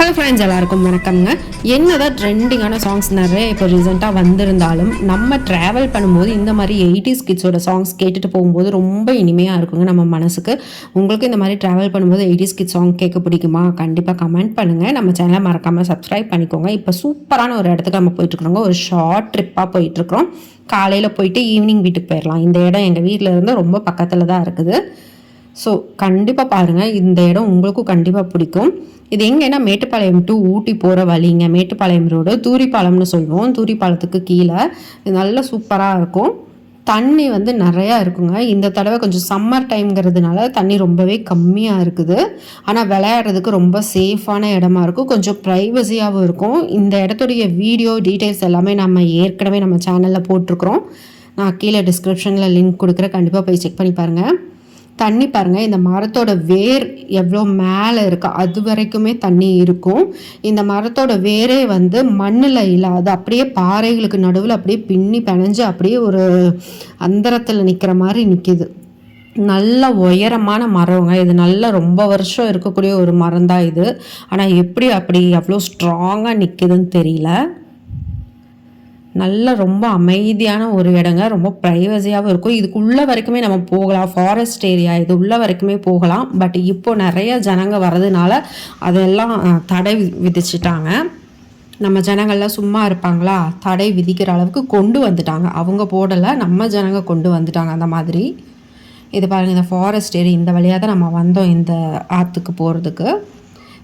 Hello friends எல்லாருக்கும் வணக்கம்ங்க. என்னதான் ட்ரெண்டிங்கான சாங்ஸ் நிறைய இப்போ ரீசெண்டாக வந்திருந்தாலும் நம்ம ட்ராவல் பண்ணும்போது இந்த மாதிரி எயிட்டிஸ் கிட்ஸோட சாங்ஸ் கேட்டுட்டு போகும்போது ரொம்ப இனிமையாக இருக்குங்க நம்ம மனசுக்கு. உங்களுக்கு இந்த மாதிரி ட்ராவல் பண்ணும்போது எயிட்டிஸ் கிட்ஸ் சாங் கேட்க பிடிக்குமா? கண்டிப்பாக கமெண்ட் பண்ணுங்கள் நம்ம சேனலை மறக்காமல் சப்ஸ்கிரைப் பண்ணிக்கோங்க. இப்போ சூப்பரான ஒரு இடத்துக்கு நம்ம போயிட்டுருக்குறோங்க. ஒரு ஷார்ட் ட்ரிப்பாக போயிட்டுருக்குறோம். காலையில் போயிட்டு ஈவினிங் வீட்டுக்கு போயிடலாம் இந்த இடம் எங்கள் வீட்டில் இருந்து ரொம்ப பக்கத்தில் தான் இருக்குது. ஸோ கண்டிப்பாக பாருங்கள் இந்த இடம் உங்களுக்கும் கண்டிப்பாக பிடிக்கும். இது எங்கன்னா மேட்டுப்பாளையம் டு ஊட்டி போகிற வழிங்க. மேட்டுப்பாளையம் ரோடு தூரிப்பாலம்னு சொல்லுவோம். தூரிப்பாலத்துக்கு கீழே. இது நல்லா சூப்பராக இருக்கும். தண்ணி வந்து நிறையா இருக்குங்க. இந்த தடவை கொஞ்சம் சம்மர் டைம்ங்கிறதுனால தண்ணி ரொம்பவே கம்மியாக இருக்குது. ஆனால் விளையாடுறதுக்கு ரொம்ப சேஃபான இடமா இருக்கும். கொஞ்சம் ப்ரைவசியாகவும் இருக்கும். இந்த இடத்துடைய வீடியோ டீட்டெயில்ஸ் எல்லாமே நம்ம ஏற்கனவே நம்ம சேனலில் போட்டிருக்கிறோம். நான் கீழே டிஸ்கிரிப்ஷனில் லிங்க் கொடுக்குறேன். கண்டிப்பாக போய் செக் பண்ணி பாருங்கள் தண்ணி பாருங்கள் இந்த மரத்தோட வேர் எவ்வளோ மேலே இருக்கா அது வரைக்குமே தண்ணி இருக்கும். இந்த மரத்தோட வேரே வந்து மண்ணில் இல்லாத அப்படியே பாறைகளுக்கு நடுவில் அப்படியே பின்னி பிணைஞ்சு அப்படியே ஒரு அந்தரத்தில் நிற்கிற மாதிரி நிற்கிது நல்ல உயரமான மரங்க இது நல்ல ரொம்ப வருஷம் இருக்கக்கூடிய ஒரு மரம் தான் இது. ஆனால் எப்படி அப்படி அவ்வளோ ஸ்ட்ராங்காக நிற்குதுன்னு தெரியல. நல்ல ரொம்ப அமைதியான ஒரு இடங்க ரொம்ப ப்ரைவசியாகவும் இருக்கும். இதுக்குள்ள வரைக்குமே நம்ம போகலாம். ஃபாரஸ்ட் ஏரியா இது உள்ள வரைக்குமே போகலாம். பட் இப்போ நிறைய ஜனங்க வர்றதுனால அதெல்லாம் தடை விதிச்சிட்டாங்க. நம்ம ஜனங்கள்லாம் சும்மா இருப்பாங்களா? தடை விதிக்கிற அளவுக்கு கொண்டு வந்துட்டாங்க. அவங்க போடலை நம்ம ஜனங்க கொண்டு வந்துட்டாங்க அந்த மாதிரி. இது பாருங்கள் இந்த ஃபாரஸ்ட் ஏரியா இந்த வழியாக தான் நம்ம வந்தோம் இந்த ஆற்றுக்கு போகிறதுக்கு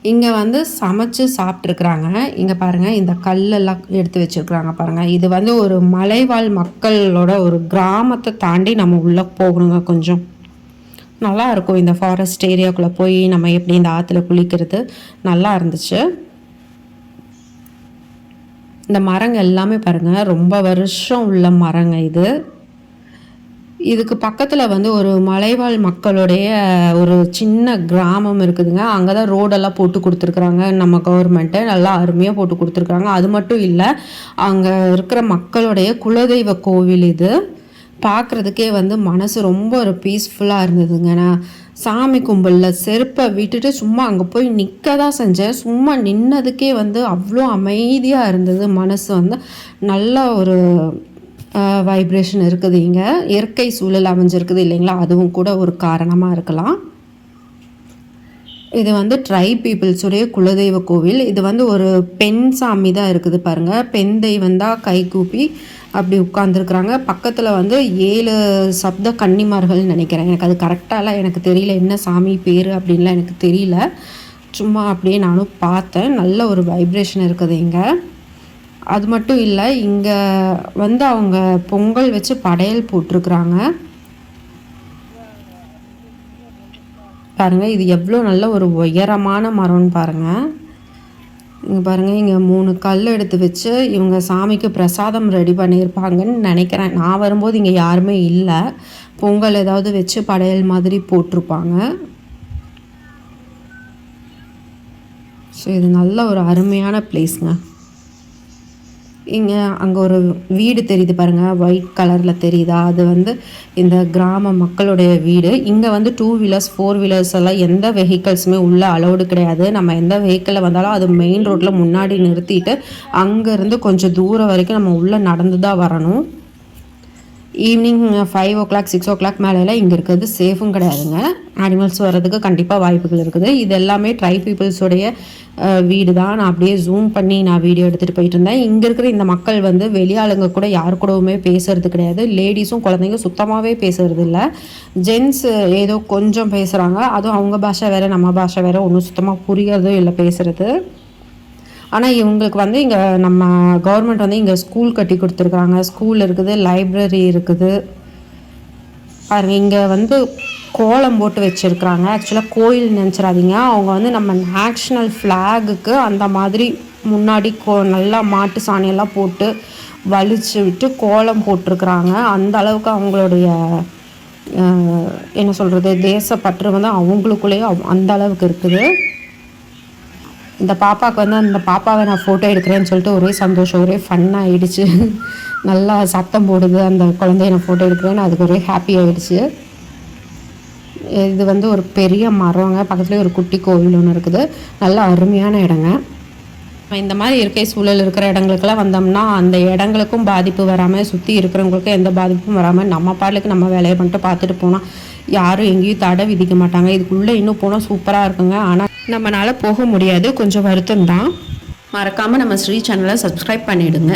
இங்கே வந்து சமைச்சு சாப்பிட்ருக்குறாங்க இங்கே பாருங்கள் இந்த கல்லெல்லாம் எடுத்து வச்சுருக்குறாங்க பாருங்கள் இது வந்து ஒரு மலைவாழ் மக்களோட ஒரு கிராமத்தை தாண்டி நம்ம உள்ளே போகணுங்க கொஞ்சம். நல்லா இருக்கும் இந்த ஃபாரஸ்ட் ஏரியாக்குள்ளே போய் நம்ம எப்படி இந்த ஆற்றுல குளிக்கிறது. நல்லா இருந்துச்சு. இந்த மரங்கள் எல்லாமே பாருங்கள் ரொம்ப வருஷம் உள்ள மரங்க இது. இதுக்கு பக்கத்தில் வந்து ஒரு மலைவாழ் மக்களுடைய ஒரு சின்ன கிராமம் இருக்குதுங்க. அங்கே தான் ரோடெல்லாம் போட்டு கொடுத்துருக்குறாங்க. நம்ம கவர்மெண்ட்டு நல்லா அருமையாக போட்டு கொடுத்துருக்குறாங்க. அது மட்டும் இல்லை அங்கே இருக்கிற மக்களுடைய குலதெய்வ கோவில் இது. பார்க்குறதுக்கே வந்து மனசு ரொம்ப ஒரு பீஸ்ஃபுல்லாக இருந்ததுங்க. நான் சாமி கும்பலில் செருப்பை விட்டுட்டு சும்மா அங்கே போய் நிற்க தான் செஞ்சேன். சும்மா நின்னதுக்கே வந்து அவ்வளோ அமைதியாக இருந்தது. மனசு வந்து நல்ல ஒரு வைப்ரேஷன் இருக்குது இங்கே. இயற்கை சூழல் அமைஞ்சிருக்குது இல்லைங்களா? அதுவும் கூட ஒரு காரணமாக இருக்கலாம். இது வந்து ட்ரை பீப்புள்ஸுடைய குலதெய்வ கோவில். இது வந்து ஒரு பெண் சாமி தான் இருக்குது பாருங்கள் பெண் தெய்வம் தான் கை கூப்பி அப்படி உட்காந்துருக்குறாங்க பக்கத்தில் வந்து ஏழு சப்த கன்னிமார்கள் நினைக்கிறேன். எனக்கு அது கரெக்டாலாம் எனக்கு தெரியல. என்ன சாமி பேர் அப்படின்லாம் எனக்கு தெரியல. சும்மா அப்படியே நானும் பார்த்தேன். நல்ல ஒரு வைப்ரேஷன் இருக்குது இங்கே. அது மட்டும் இல்லை இங்கே வந்து அவங்க பொங்கல் வச்சு படையல் போட்டிருக்குறாங்க. பாருங்கள் இது எவ்வளோ நல்ல ஒரு உயரமான மரம்னு பாருங்கள் இங்கே பாருங்கள் இங்கே மூணு கல் எடுத்து வச்சு இவங்க சாமிக்கு பிரசாதம் ரெடி பண்ணியிருப்பாங்கன்னு நினைக்கிறேன். நான் வரும்போது இங்கே யாருமே இல்லை. பொங்கல் ஏதாவது வச்சு படையல் மாதிரி போட்டிருப்பாங்க. ஸோ இது நல்ல ஒரு அருமையான பிளேஸுங்க இங்கே அங்கே ஒரு வீடு தெரியுது பாருங்கள் ஒயிட் கலரில் தெரியுதா? அது வந்து இந்த கிராம மக்களுடைய வீடு. இங்கே வந்து டூ வீலர்ஸ் ஃபோர் வீலர்ஸ் எல்லாம் எந்த வெஹிக்கல்ஸுமே உள்ளே அலௌடு கிடையாது. நம்ம எந்த வெஹிக்கிளில் வந்தாலும் அது மெயின் ரோட்டில் முன்னாடி நிறுத்திட்டு அங்கேருந்து கொஞ்சம் தூரம் வரைக்கும் நம்ம உள்ளே நடந்து தான் வரணும். Evening five o'clock six o'clock மேலேலாம் இங்கே இருக்கிறது சேஃபும் கிடையாதுங்க. அனிமல்ஸ் வர்றதுக்கு கண்டிப்பாக வாய்ப்புகள் இருக்குது. இது எல்லாமே ட்ரை பீப்புள்ஸோடைய uh, வீடு தான் நான் அப்படியே ஜூம் பண்ணி நான் வீடியோ எடுத்துகிட்டு போயிட்டு இருந்தேன். இங்கே இருக்கிற இந்த மக்கள் வந்து வெளியாளுங்க கூட யார் கூடவுமே பேசுறது கிடையாது. லேடிஸும் குழந்தைங்க சுத்தமாகவே பேசுறது இல்லை. ஜென்ஸ் uh, ஏதோ கொஞ்சம் பேசுகிறாங்க அதுவும் அவங்க பாஷை வேறு நம்ம பாஷை வேறு. ஒன்றும் சுத்தமாக புரியறதும் இல்லை பேசுகிறது ஆனால் இவங்களுக்கு வந்து இங்கே நம்ம கவர்மெண்ட் வந்து இங்கே ஸ்கூல் கட்டி கொடுத்துருக்காங்க ஸ்கூல் இருக்குது லைப்ரரி இருக்குது. பாருங்க இங்கே வந்து கோலம் போட்டு வச்சுருக்குறாங்க. ஆக்சுவலாக கோயில் நினச்சிடாதீங்க. அவங்க வந்து நம்ம நேஷ்னல் ஃப்ளாகுக்கு அந்த மாதிரி முன்னாடி கோ நல்லா மாட்டு சாணியெல்லாம் போட்டு வலிச்சு விட்டு கோலம் போட்டிருக்கிறாங்க. அந்த அளவுக்கு அவங்களுடைய என்ன சொல்கிறது தேசப்பற்று வந்து அவங்களுக்குள்ளேயே அவ்- அந்த அளவுக்கு இருக்குது. இந்த பாப்பாவுக்கு வந்து அந்த பாப்பாவை நான் ஃபோட்டோ எடுக்கிறேன்னு சொல்லிட்டு ஒரே சந்தோஷம் ஒரே ஃபன்னாகிடுச்சு நல்லா சத்தம் போடுது அந்த குழந்தைய நான் ஃபோட்டோ எடுக்கிறேன்னு அதுக்கு ஒரே ஹாப்பி ஆகிடுச்சு இது வந்து ஒரு பெரிய மரங்க பக்கத்துலேயே ஒரு குட்டி கோவில் ஒன்று இருக்குது. நல்ல அருமையான இடங்க. இந்த மாதிரி இயற்கை சூழல் இருக்கிற இடங்களுக்கெல்லாம் வந்தோம்னா அந்த இடங்களுக்கும் பாதிப்பு வராமல் சுற்றி இருக்கிறவங்களுக்கும் எந்த பாதிப்பும் வராமல் நம்ம பாட்டுக்கு நம்ம வேலையை பண்ணிட்டு பார்த்துட்டு போனால் யாரும் எங்கேயும் தடை விதிக்க மாட்டாங்க. இதுக்குள்ளே இன்னும் போனால் சூப்பராக இருக்குங்க. ஆனால் நம்மளால் போக முடியாது. கொஞ்சம் வருத்தம் தான். மறக்காமல் நம்ம ஸ்ரீ சேனலை சப்ஸ்கிரைப் பண்ணிவிடுங்க